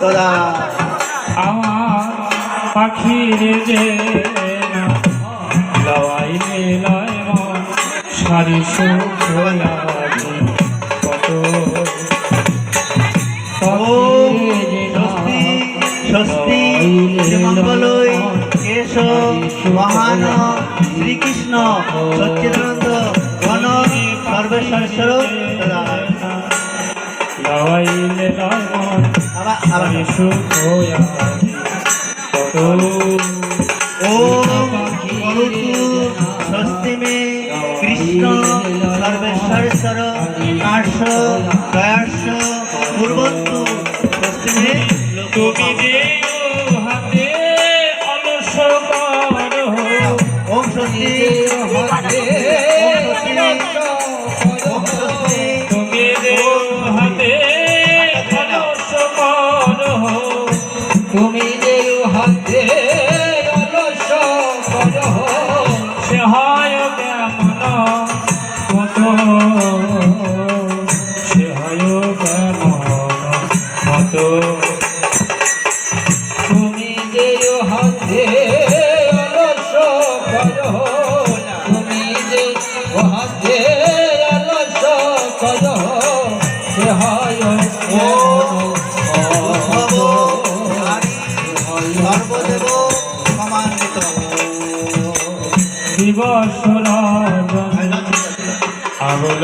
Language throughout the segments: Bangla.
তোরা। আমার পাখির যে লওয়াই লয় মন সারি সোলা কত। স্বস্তি মঙ্গলই কেশ মহান শ্রীকৃষ্ণ সচ্চিদানন্দ ঘন সর্বেশ্বর স্বরূপ লওয়াই আমি সুখ হইয়া তো ও স্বস্তি মে কৃষ্ণ সর্বেশ্বর সর কার্ষ দয়ার্ষ পূর্বত্ব স্বস্তি মে তুমি দেব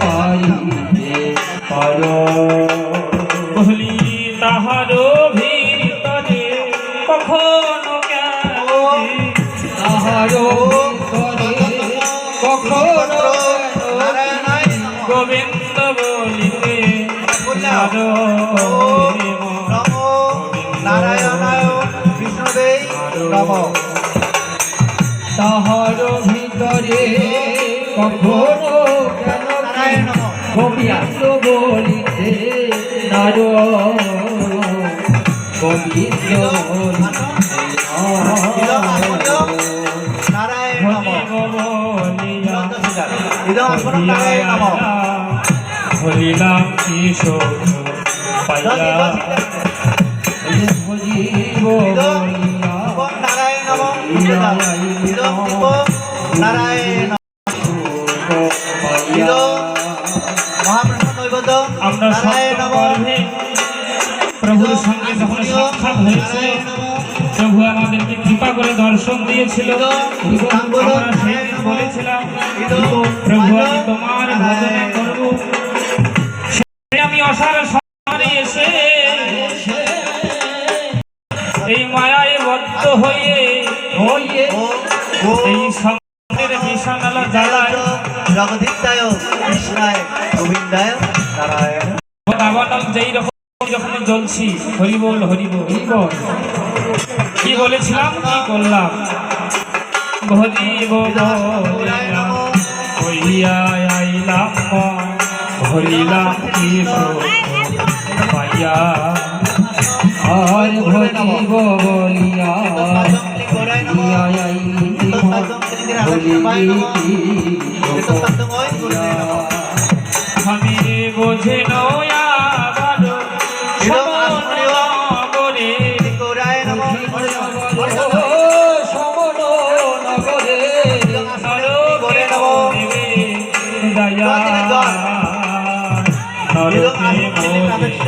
পাইবে পর কহলি তাহার ভিতরে কখনো তাহার কখনো গোবিন্দ বলিতে নারায়ণায় বিষ্ণুদেই নম। তাহার ভিতরে কখনো কবিয়াস বলিতে নার কবিস নারায়ণ হরিনাম কিশোর পাইয়া জীব নারায়ণ নারায়ণ। হয়েছিল প্রভু আমাদেরকে কৃপা করে দর্শন দিয়েছিল। আমরা বলেছিলাম প্রভু আমি তোমার ভজনে জ্বলছি হরি বল হরি বল কি বল কি বলেছিলাম কি হরি পাইয়া আর কি আমি বোঝে নয়া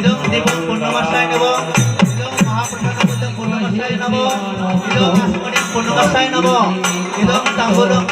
ইদং দেবং পূর্ণমাসায় নব। ইদং মহাপ্রসাদং পূর্ণমাসায় নব। ইদং আসমণিং পূর্ণমাসায় নব। ইদং তাম্বুলং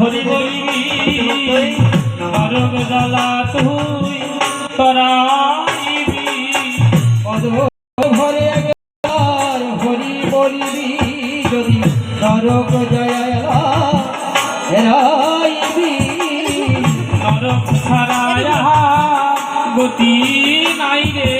হরি বলিবি নরক জ্বালা তুই গতি নাই রে।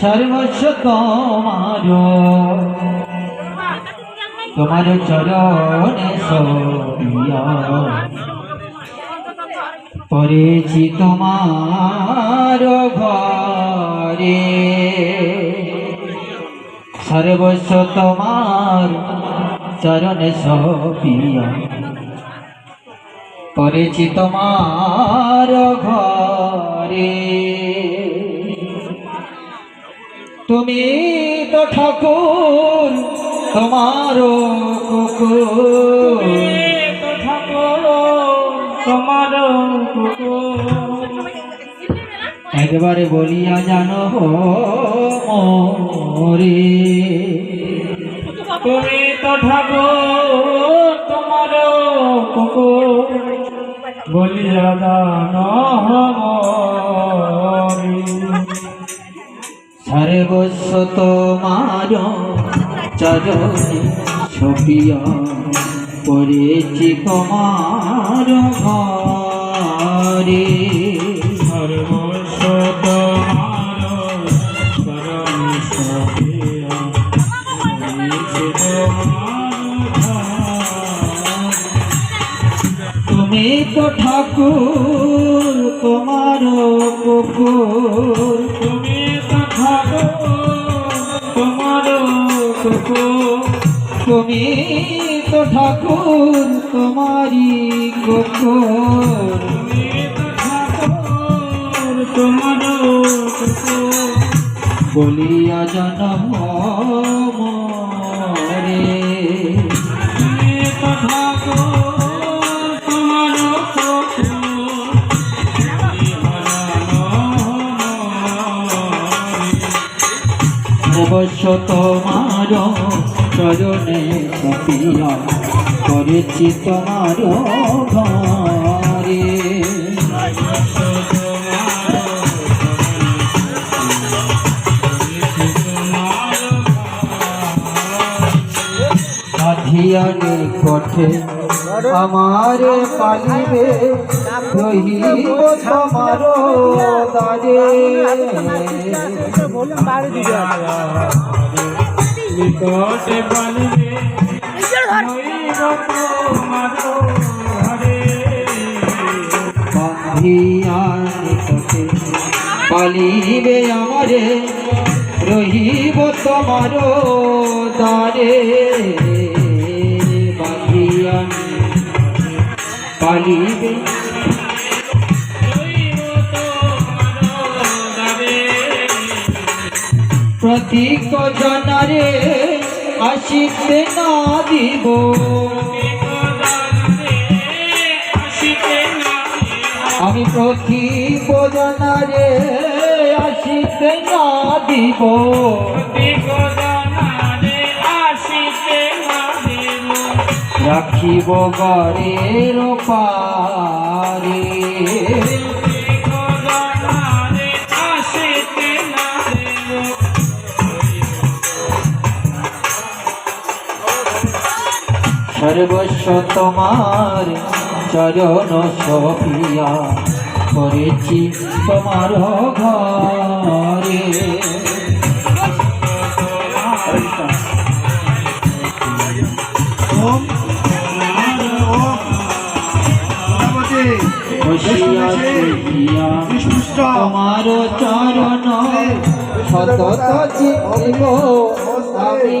সর্বস্ব তোমার তোমার চরণে পড়েছি তোমার ঘরে। সর্বস্ব তোমার চরণে সপিয়া পড়েছি তোমার ঘরে। তুমি তো ঠাকুর তোমার কুকুর। তো ঠাকুর তোমার কুকুর। একবারে বলিয়া জানো মোরে। তুমি তো ঠাকুর তোমার কুকুর। বলিয়া দান তোমার চরণে ছপিয়া পড়েছি তোমার ঘরে। সর্বস্ব তোমার চরণ তোমার তুমি তো ঠাকুর তোমার কুকুর। তুমি তো ঠাকুর কুকুর তুমি তো ঠাকুর তোমারি ঠাকুর তোমার বলিয়া জনম তুমি তোমার তোমার চরণে সপিয়া করেছি তোমার ঘরে সাধিয়ানে কঠে আমার পালিবে রহিব তোমার দারে নিকটে বলবে পালিবে আমারে রহিব তোমার দারে বান্ধিয়ানে পালিবে প্রতীক জনারে আসিতে না দিব। আমি প্রতীক জনারে আসিতে না দিব। রাখিব গড়ের পারে সর্বস্ব তোমার চরণ সপিয়া করেছি তোমার ঘরে। তোমার চরণ সতত চিন্তিব আমি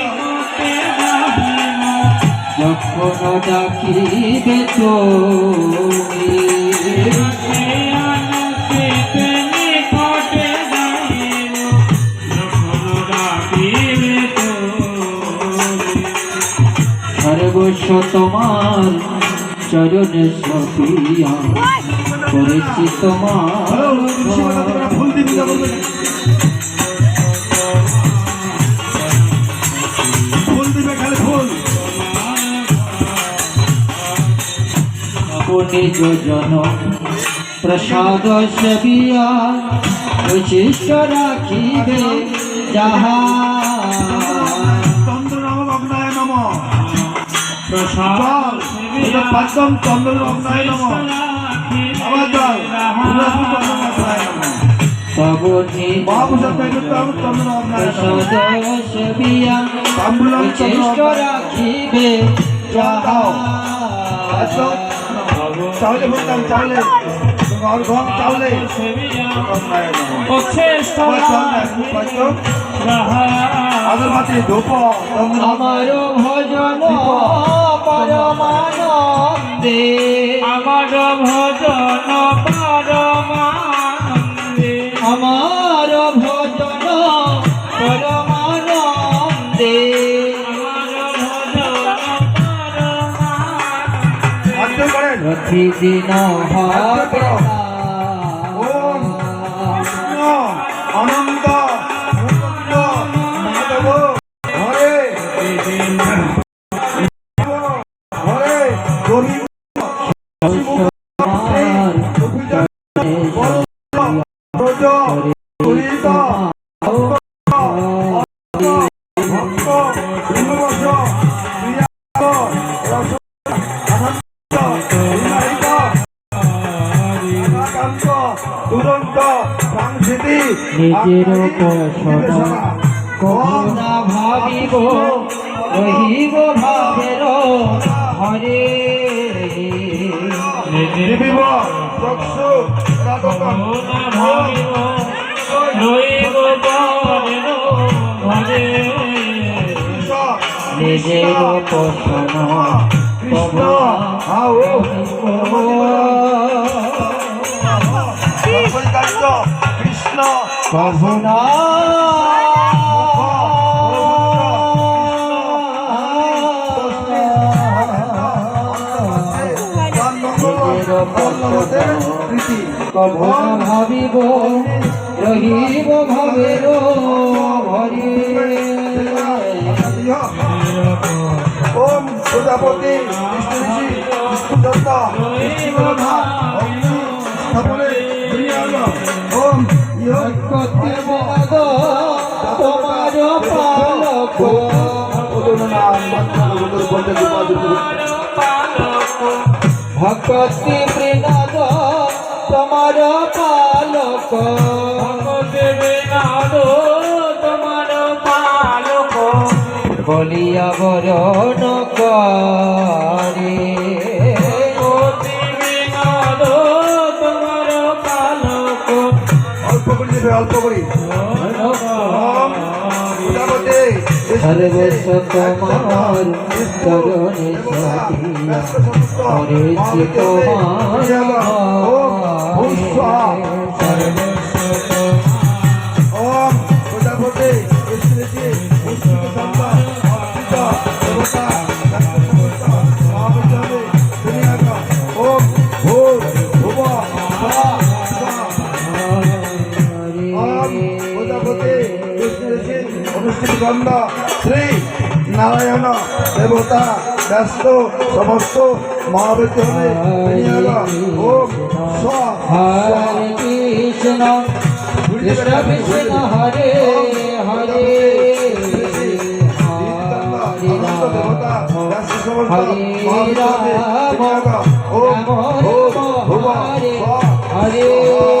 যখন ডাকিবে তুমি সর্বস্ব তোমার চরণে সপিয়া করেছি তোমার নিজ জন প্রসাদ সেবিয়া উচিষ্ট রাখিবে যাহা। চন্দ্র নম। প্রসাদ জল এটা পাঁচম চন্দ্র ভগ্নায় নম। আবার জল তুলসী নম। নম প্রসাদ সেবিয়া রাখিবে যাহা। চাউলে। ভুলতাম চাউলে। ঘর ঘর চাউলে আগরবাতি ধূপ আমার ভজন পরমানন্দে। আমার ভজন পরমানন্দে। আমার প্রতিদিন হবে অনন্ত মাধব হরে হরে গোবিন্দ ব্রজ নিজের উপাসনা করুণা ভাবিব রহিব ভাবের হরে রাগতম করুণা ভাবিব রইব বরের ঘরে। নিজের উপাসনা কৃষ্ণ হাও প্রীতি কভুনা ভাবিব রহিব ভাবের হরে ওম প্রজাপতি বিষ্ণু বিষ্ণুদত্ত বিষ্ণুরথা অগ্নি স্থাপনে ইহ কর্তব্য তোমার পালক ভক্তি দেবে নাদ তোমার পালক বলিয়া বরণ করে দেবে অল্প করে। ওম প্রজাপতি সর্বস্ব তোমার চরণে সাথিয়া করেছি তোমার গন্ধ শ্রী নারায়ণ দেবতা ব্যস্ত সমস্ত মহাবিদ্যালয় ওম স্ব হরে কৃষ্ণ কৃষ্ণ কৃষ্ণ হরে হরে। হরে রাম হরে